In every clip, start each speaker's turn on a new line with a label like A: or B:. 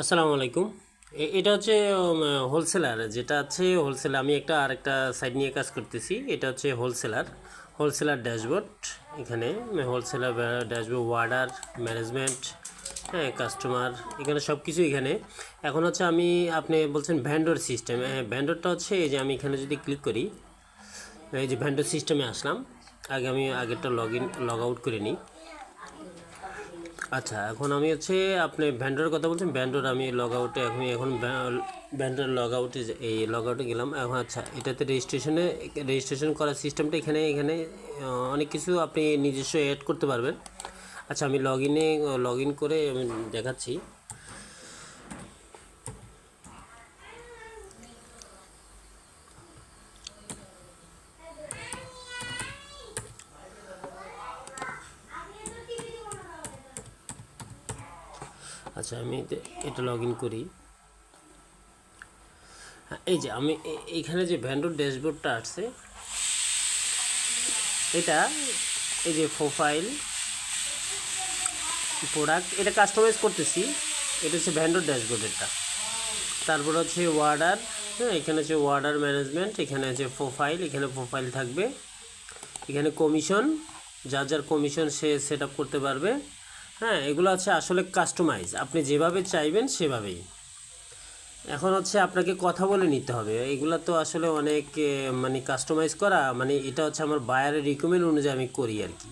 A: আসসালামু আলাইকুম। এটা হচ্ছে হোলসেলার, যেটা আছে হোলসেলার। আমি একটা আরেকটা সাইড নিয়ে কাজ করতেছি। এটা হচ্ছে হোলসেলার হোলসেলার ড্যাশবোর্ড। এখানে হোলসেলার ড্যাশবোর্ড, ওয়ার্ডার, ম্যানেজমেন্ট হ্যাঁ কাস্টমার, এখানে সব কিছু এখানে। এখন হচ্ছে আমি, আপনি বলছেন ভ্যান্ডর সিস্টেম। হ্যাঁ ভ্যান্ডরটা হচ্ছে, এই যে আমি এখানে যদি ক্লিক করি, এই যে ভ্যান্ডর সিস্টেমে আসলাম। আগে আমি আগেরটা লগ ইন লগ আউট করে নিই। আচ্ছা এখন আমি হচ্ছে আপনি ভ্যান্ডোর কথা বলছেন ভ্যান্ডোর আমি লগ আউটে এখন এখন ভ্যান্ডোর লগ আউটে এই লগ আউটে গেলাম। এখন আচ্ছা এটাতে রেজিস্ট্রেশনে রেজিস্ট্রেশন করার সিস্টেমটা এখানে এখানে অনেক কিছু আপনি নিজস্ব অ্যাড করতে পারবেন। আচ্ছা আমি লগ ইনে লগ ইন করে আমি দেখাচ্ছি। আচ্ছা আমি এটা লগ ইন করি। হ্যাঁ, এই যে আমি এইখানে যে ভ্যান্ডোর ড্যাশবোর্ডটা আসছে এটা এই যে প্রোফাইল প্রোডাক্ট এটা কাস্টমাইজ করতেছি। এটা হচ্ছে ভ্যান্ডোর ড্যাশবোর্ডেরটা তারপর হচ্ছে ওয়ার্ডার হ্যাঁ এখানে হচ্ছে ওয়ার্ডার ম্যানেজমেন্ট এখানে আছে প্রোফাইল এখানে প্রোফাইল থাকবে। এখানে কমিশন যার যার কমিশন সে সেট করতে পারবে। হ্যাঁ এগুলো হচ্ছে আসলে কাস্টমাইজ আপনি যেভাবে চাইবেন সেভাবেই। এখন হচ্ছে আপনাকে কথা বলে নিতে হবে। এগুলো তো আসলে অনেক মানে কাস্টমাইজ করা মানে এটা হচ্ছে আমার বায়ারের রিকমেন্ড অনুযায়ী আমি করি আর কি।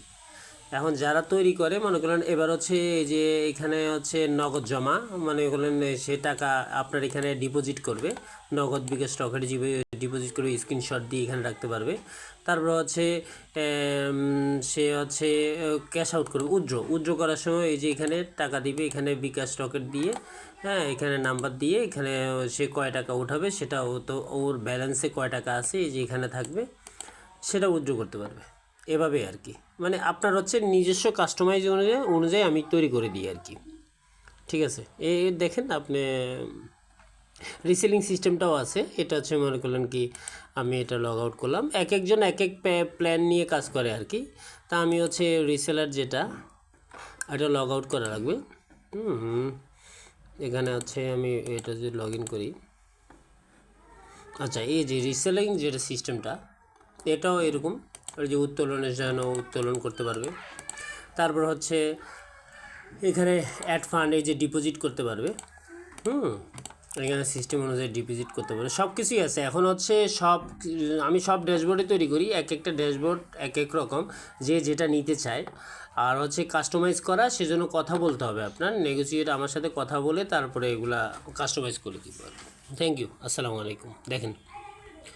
A: এখন যারা তৈরি করে, মনে করেন এবার হচ্ছে যে এখানে হচ্ছে নগদ জমা মানে বলেন সে টাকা আপনার এখানে ডিপোজিট করবে, নগদ বিকাশ স্টকের ডিপোজিট করে স্ক্রিনশট দিয়ে এখানে রাখতে পারবে। তারপর হচ্ছে সে হচ্ছে ক্যাশ আউট করবে উজ্জ্ব উজ্জ্ব করার সময় এই যে এখানে টাকা দিবে, এখানে বিকাশ স্টকের দিয়ে হ্যাঁ এখানে নাম্বার দিয়ে, এখানে সে কয় টাকা উঠাবে, সেটা ও তো, ওর ব্যালেন্সে কয় টাকা আছে, এই যে এখানে থাকবে, সেটা উজ্জ্ব করতে পারবে। এভাবে আর কি। মানে আপনার হচ্ছে নিজস্ব কাস্টমাইজ অনুযায়ী অনুযায়ী আমি তৈরি করে দিই আর কি। ঠিক আছে? এ দেখেন আপনি রিসেলিং সিস্টেমটাও আছে। এটা হচ্ছে মনে করলেন কি, আমি এটা লগ আউট করলাম। এক একজন এক এক প্ল্যান নিয়ে কাজ করে আর কি। তা আমি হচ্ছে রিসেলার যেটা, এটা লগ আউট করা লাগবে। হুম। এখানে হচ্ছে আমি এটা যদি লগ ইন করি। আচ্ছা এই যে রিসেলিং যেটা সিস্টেমটা এটাও এরকম। যে উত্তোলনের জন্য উত্তোলন করতে পারবে। তারপর হচ্ছে এখানে অ্যাড ফান্ড এই যে ডিপোজিট করতে পারবে। হুম। এখানে সিস্টেম অনুযায়ী ডিপোজিট করতে পারে। সব কিছুই আছে। এখন হচ্ছে সব, আমি সব ড্যাশবোর্ডে তৈরি করি, এক একটা ড্যাশবোর্ড এক এক রকম, যে যেটা নিতে চায়। আর হচ্ছে কাস্টমাইজ করা, সেজন্য কথা বলতে হবে আপনার। নেগোসিয়েট আমার সাথে কথা বলে, তারপরে এগুলা কাস্টমাইজ করে দিব থ্যাংক ইউ আসসালামু আলাইকুম। দেখেন।